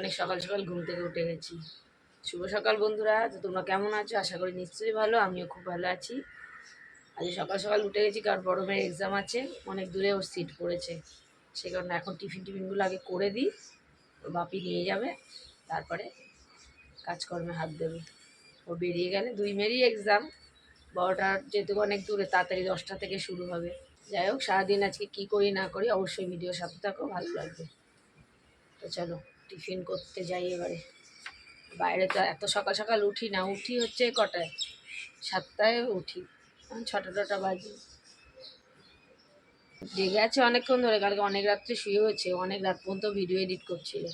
অনেক সকাল সকাল ঘুম থেকে উঠে গেছি। শুভ সকাল বন্ধুরা, তো তোমরা কেমন আছো? আশা করি নিশ্চয়ই ভালো, আমিও খুব ভালো আছি। আজ সকাল সকাল উঠে গেছি কারণ বড় মেয়ের এক্সাম আছে, অনেক দূরে ওর সিট পড়েছে। সে কারণে এখন টিফিন টিফিনগুলো আগে করে দিই, ওর বাপি নিয়ে যাবে, তারপরে কাজকর্মে হাত দেবে। ও বেরিয়ে গেলে, দুই মেয়েরই এক্সাম বড়টার যেহেতু অনেক দূরে, তাড়াতাড়ি দশটা থেকে শুরু হবে। যাই হোক, সারাদিন আজকে কী করি না করি অবশ্যই ভিডিওর সাথে থাকো, ভালো লাগবে। তো চলো। টিফিন করতে যাই এবারে। বাইরে তো এত সকাল সকাল উঠি না উঠি হচ্ছে কটায়? সাতটায় উঠি ছটা টটা বাজে। জেগে আছে অনেকক্ষণ ধরে কালকে অনেক রাত্রে শুয়ে হয়েছে অনেক রাত পর্যন্ত ভিডিও এডিট করছিল।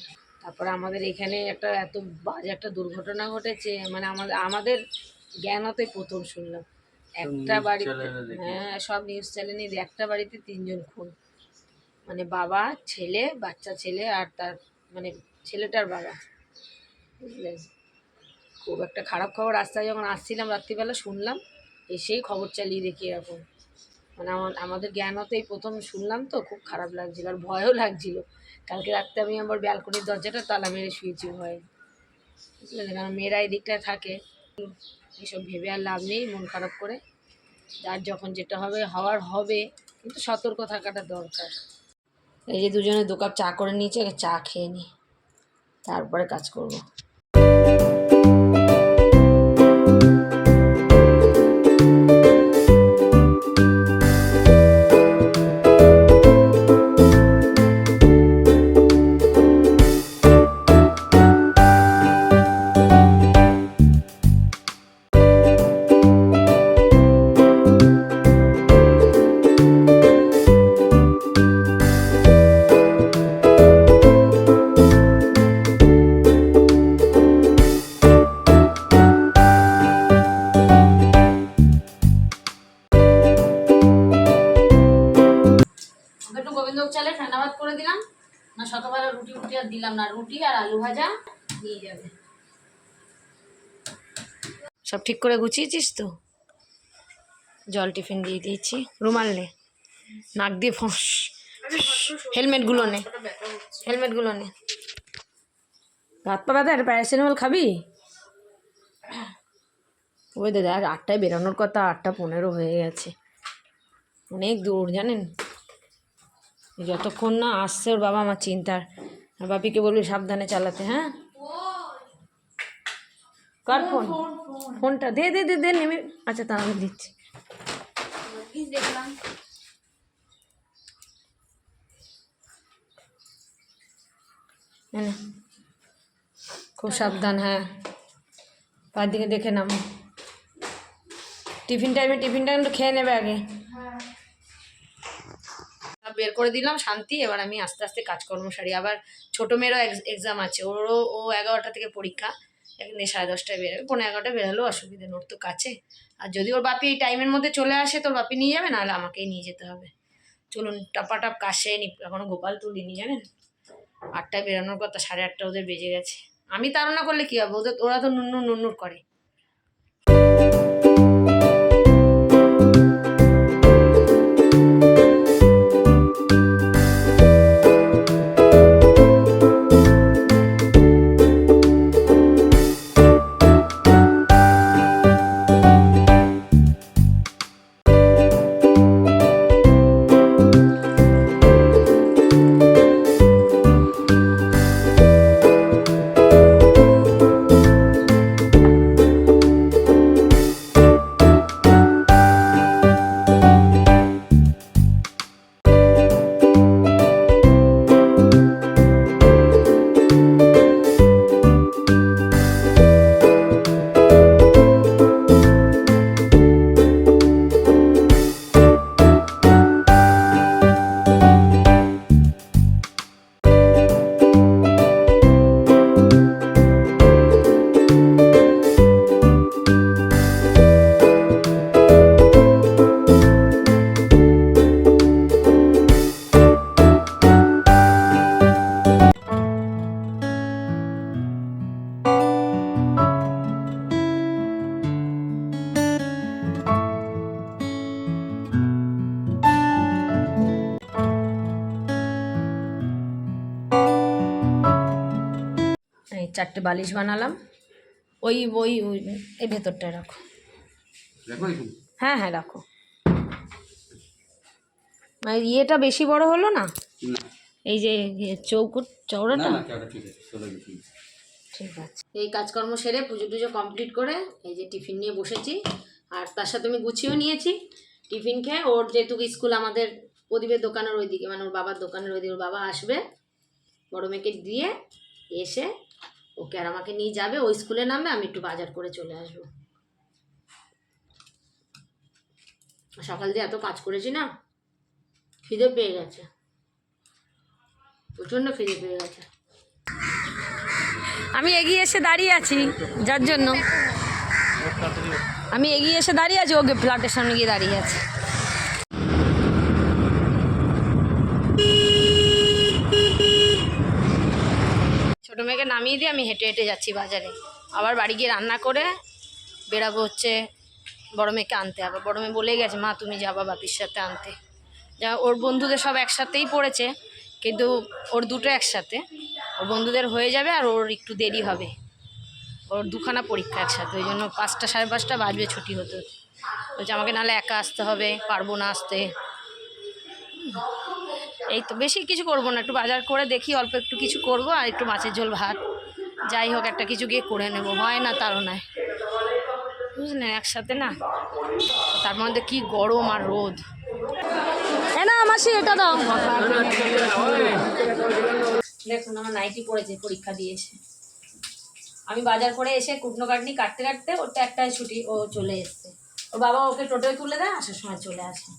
তারপরে আমাদের এখানে একটা এত বাজে একটা দুর্ঘটনা ঘটেছে মানে আমাদের আমাদের জ্ঞানতে প্রথম শুনলাম। একটা বাড়িতে। হ্যাঁ সব নিউজ চ্যানেলে একটা বাড়িতে তিনজন খুন। মানে বাবা ছেলে বাচ্চা ছেলে আর তার মানে ছেলেটার বাবা বুঝলেন খুব একটা খারাপ খবর। রাস্তায় যখন আসছিলাম রাত্রিবেলা, শুনলাম, এসেই খবর চালিয়ে দেখি এরকম। মানে আমার, আমাদের জ্ঞান হতেই প্রথম শুনলাম তো, খুব খারাপ লাগছিল আর ভয়ও লাগছিল। কালকে রাত্রে আমি আমার ব্যালকনির দরজাটা তালা মেরে শুয়েছি ভয়ে। বুঝলেন কারণ মেয়েরা এই দিকটায় থাকে। এসব ভেবে আর লাভ নেই, মন খারাপ করে। যার যখন যেটা হবে, হওয়ার হবে। কিন্তু সতর্ক থাকাটা দরকার। এই যে দুজনে দু কাপ চা করে নিয়েছি আগে চা খেয়ে নিই তারপরে কাজ করব। একটু চালে ঠান্ডা ভাত করে দিলাম। না সকালবেলা রুটি ফুটি আর দিলাম না। রুটি আর আলু ভাজা নিয়ে যাবে। সব ঠিক করে গুছিয়েছিস তো? জল টিফিন দিয়ে দিয়েছি। রুমাল নে। নাক দিয়ে ফোঁস। হেলমেটগুলো নে। হেলমেটগুলো নে। হাত পা ব্যথা একটা প্যারাসিটামল খাবি? ওই দাদা আর আটটায় বেরোনোর কথা আটটা পনেরো হয়ে গেছে। অনেক দূর জানেন? যতক্ষণ না আসছে ওর বাবা আমার চিন্তার। আর বাপিকে বলবি সাবধানে চালাতে হ্যাঁ? কার ফোন ফোনটা দে দে দে দে নেমে। আচ্ছা তা আমি দিচ্ছি। খুব সাবধান হ্যাঁ। তার দিকে দেখে নামো। টিফিন টাইমে টিফিনটা কিন্তু খেয়ে নেবে আগে। বের করে দিলাম শান্তি, এবার আমি আস্তে আস্তে কাজকর্ম সারি। আবার ছোটো মেয়েরও এক্সাম আছে, ওরও, ও এগারোটা থেকে পরীক্ষা এখানে সাড়ে দশটায় বেরোবে পনেরো এগারোটায় বেরোলেও অসুবিধা নেই, ওর তো কাছে। আর যদি ওর বাপি এই টাইমের মধ্যে চলে আসে, তোর বাপি নিয়ে যাবে? নাহলে আমাকেই নিয়ে যেতে হবে। চলুন, টাপাটাপ কাশে নি, এখনও গোপাল তুলিনি, জানেন? আটটায় বেরোনোর কথা, সাড়ে আটটা ওদের বেজে গেছে। আমি তাড়না করলে কী হবে? ওদের, ওরা তো নুন্নুর নুন্নুর করে। চারটে বালিশ বানালাম। ওই ওই এই ভেতরটায় রাখো। হ্যাঁ হ্যাঁ রাখো। মানে ইয়েটা বেশি বড় হলো না? এই যে চৌকো না চওড়াটা ঠিক আছে ঠিক আছে। এই কাজকর্ম সেরে পুজো টুজো কমপ্লিট করে এই যে টিফিন নিয়ে বসেছি। আর তার সাথে আমি গুছিয়েও নিয়েছি। টিফিন খেয়ে ওর যেহেতু স্কুল আমাদের প্রদীপের দোকানের ওইদিকে মানে ওর বাবার দোকানের ওইদিকে ওর বাবা আসবে। বড় মেয়েকে দিয়ে এসে ওকে আর আমাকে নিয়ে যাবে ওই স্কুলে নামবে, আমি একটু বাজার করে চলে আসব। সকাল দিয়ে এত কাজ করেছি না, খিদে পেয়ে গেছে। প্রচণ্ড খিদে পেয়ে গেছে। আমি এগিয়ে এসে দাঁড়িয়ে আছি, যার জন্য। আমি এগিয়ে এসে দাঁড়িয়ে আছি, ওকে ফ্ল্যাটের সামনে গিয়ে দাঁড়িয়ে আছে। নামিয়ে দিয়ে আমি হেঁটে হেঁটে যাচ্ছি বাজারে। আবার বাড়ি গিয়ে রান্না করে বেরাবো হচ্ছে বড় মেয়েকে আনতে। আবার বড় মেয়ে বলেই গেছে, মা, তুমি যাবা বাপির সাথে আনতে। যা ওর বন্ধুদের সব একসাথেই পড়েছে, কিন্তু ওর দুটো একসাথে। ওর বন্ধুদের হয়ে যাবে আর ওর একটু দেরি হবে। ওর দুখানা পরীক্ষা একসাথে, ওই জন্য পাঁচটা সাড়ে পাঁচটা বাজবে ছুটি হতে। বলছে, আমাকে নাহলে একা আসতে হবে, পারব না আসতে। এই তো বেশি কিছু করব না একটু বাজার করে দেখি অল্প একটু কিছু করব আর একটু মাছের ঝোল ভাত। যাই হোক একটা কিছু গিয়ে করে নেব হয় না তারও নয় বুঝলেন একসাথে না? তার মধ্যে কি গরম আর রোদ। এ না মাসি এটা দাও। দেখুন আমার নাইটি পড়েছে পরীক্ষা দিয়ে এসে আমি বাজার করে এসে কুটনো কাটনি কাটতে কাটতে ওরটা একটাই ছুটি ও চলে এসছে। ওর বাবা ওকে টোটোয় তুলে দেয় আসার সময় চলে আসে।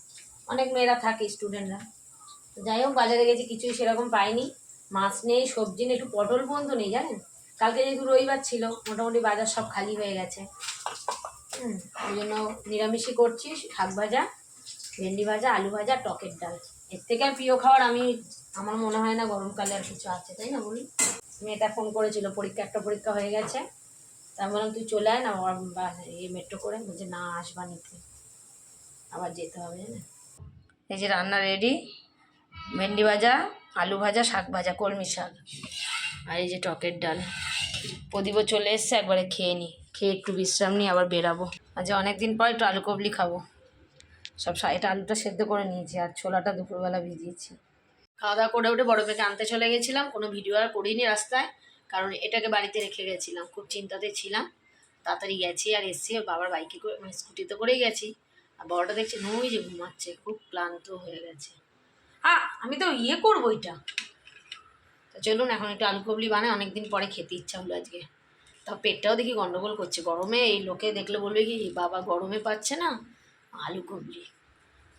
অনেক মেয়েরা থাকে স্টুডেন্টরা। তো যাই হোক, বাজারে গেছি, কিছুই সেরকম পাইনি। মাছ নেই, সবজি নেই, একটু পটল বন্ধ নেই, জানেন? কালকে যেহেতু রবিবার ছিল, মোটামুটি বাজার সব খালি হয়ে গেছে। হুম, ওই জন্য নিরামিষই করছি, শাক ভাজা, ভেন্ডি ভাজা, আলু ভাজা, টকের ডাল। এর থেকে আর প্রিয় খাবার আমি, আমার মনে হয় না গরমকালে আর কিছু আছে, তাই না বলি মেয়েটা ফোন করেছিল, পরীক্ষা, একটা পরীক্ষা হয়ে গেছে। তা আমি বললাম, তুই চলে আয় না এই মেট্রো করে, বলছে, না, আসবা নিতে। আবার যেতে হবে জানে এই যে রান্না রেডি ভেন্ডি ভাজা, আলু ভাজা, শাক ভাজা, কলমি শাক। আর এই যে টকের ডাল। প্রদীপও চলে এসছে, একবারে খেয়ে নিই খেয়ে একটু বিশ্রাম নিই আবার বেরাবো। আজ অনেক দিন পর একটু আলু কবলি খাব। সব এটা আলুটা সেদ্ধ করে নিয়েছি, আর ছোলাটা দুপুরবেলা ভিজিয়েছি। খাওয়া দাওয়া করে উঠে বড় মেয়েকে আনতে চলে গেছিলাম। কোনো ভিডিও আর করিনি রাস্তায়, কারণ এটাকে বাড়িতে রেখে গেছিলাম। খুব চিন্তাতে ছিলাম। তাড়াতাড়ি গেছি আর এসছি বাবার বাইকে করে মানে স্কুটিতে করেই গেছি। আর বড়টা দেখছি নই যে ঘুমাচ্ছে, খুব ক্লান্ত হয়ে গেছে। হ্যাঁ আমি তো ইয়ে করব এটা। তো চলুন এখন একটু আলু কবলি বানায় অনেকদিন পরে খেতে ইচ্ছা হলো আজকে। তা পেটটাও দেখি গন্ডগোল করছে। গরমে এই লোকে দেখলে বলবে কি বাবা গরমে পাচ্ছে না আলু কবলি।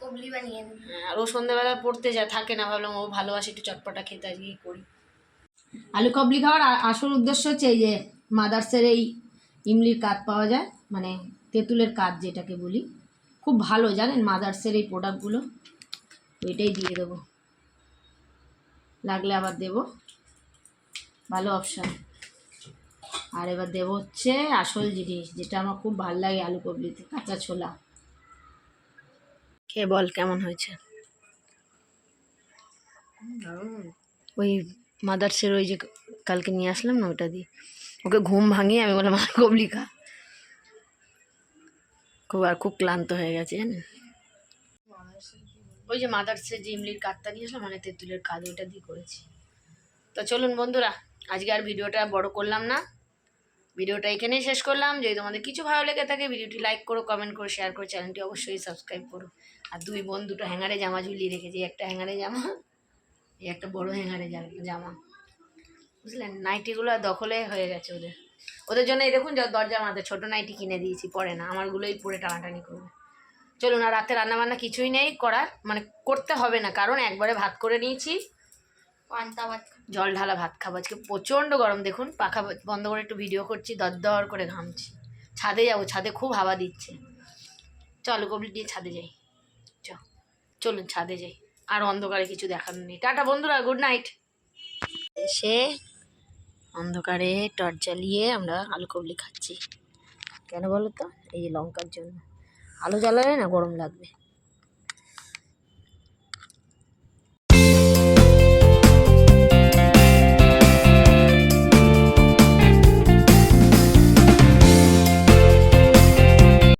কবলি বানিয়ে হ্যাঁ, আর ও সন্ধ্যাবেলা পড়তে যায় থাকে না ভাবলাম ও ভালোবাসে একটু চটপটা খেতে আজকে করি। আলু কবলি খাওয়ার আসল উদ্দেশ্য হচ্ছে এই যে মাদার্সের এই ইমলির কাঠ পাওয়া যায় মানে তেঁতুলের কাঠ যেটাকে বলি। খুব ভালো জানেন মাদার্সের এই প্রোডাক্টগুলো এটাই দিয়ে দেবো। লাগলে আবার দেবো। ভালো অপশান আর এবার দেবো হচ্ছে আসল জিনিস যেটা আমার খুব ভালো লাগে আলু কবলিতে কাঁচা ছোলা। খেয়ে বল কেমন হয়েছে? ওই মাদার্সের ওই যে কালকে নিয়ে আসলাম না ওটা দিয়ে। ওকে ঘুম ভাঙিয়ে আমি বললাম আর কবলি খা। খুব আর খুব ক্লান্ত হয়ে গেছে জানেন? ওই যে মাদার্সের যে ইমলির কাঠটা নিয়ে আসলাম মানে তেঁতুলের কাজ ওইটা দিয়ে করেছি। তো চলুন বন্ধুরা, আজকে আর ভিডিওটা বড় করলাম না। ভিডিওটা এখানেই শেষ করলাম। যদি তোমাদের কিছু ভালো লেগে থাকে, ভিডিওটি লাইক করো কমেন্ট করো শেয়ার করো চ্যানেলটি অবশ্যই সাবস্ক্রাইব করো। আর দুই বোন দুটো হ্যাঙ্গারে জামা ঝুলিয়ে রেখেছি, একটা হ্যাঙ্গারে জামা, এই একটা বড় হ্যাঙ্গারে জামা বুঝলেন? নাইটিগুলো দখলে হয়ে গেছে ওদের। ওদের জন্য এই দেখুন যা দরজা মাঝে ছোটো নাইটি কিনে দিয়েছি, পরে না, আমারগুলোই পরে টানাটানি করবে। চলুন আর রাতে রান্নাবান্না কিছুই নেই করার মানে করতে হবে না কারণ একবারে ভাত করে নিয়েছি। পান্তা ভাত জল ঢালা ভাত খাব আজকে প্রচণ্ড গরম দেখুন পাখা বন্ধ করে একটু ভিডিও করছি দর করে ঘামছি। ছাদে যাব ছাদে খুব হাওয়া দিচ্ছে। চলো কবলি দিয়ে ছাদে যাই। চ চলুন ছাদে যাই। আর অন্ধকারে কিছু দেখার নেই। টাটা বন্ধুরা গুড নাইট। এসে অন্ধকারে টর্চ জ্বালিয়ে আমরা আলু কবলি খাচ্ছি। কেন বলো তো? এই লঙ্কার জন্য। আলো জ্বালালে না গরম লাগবে।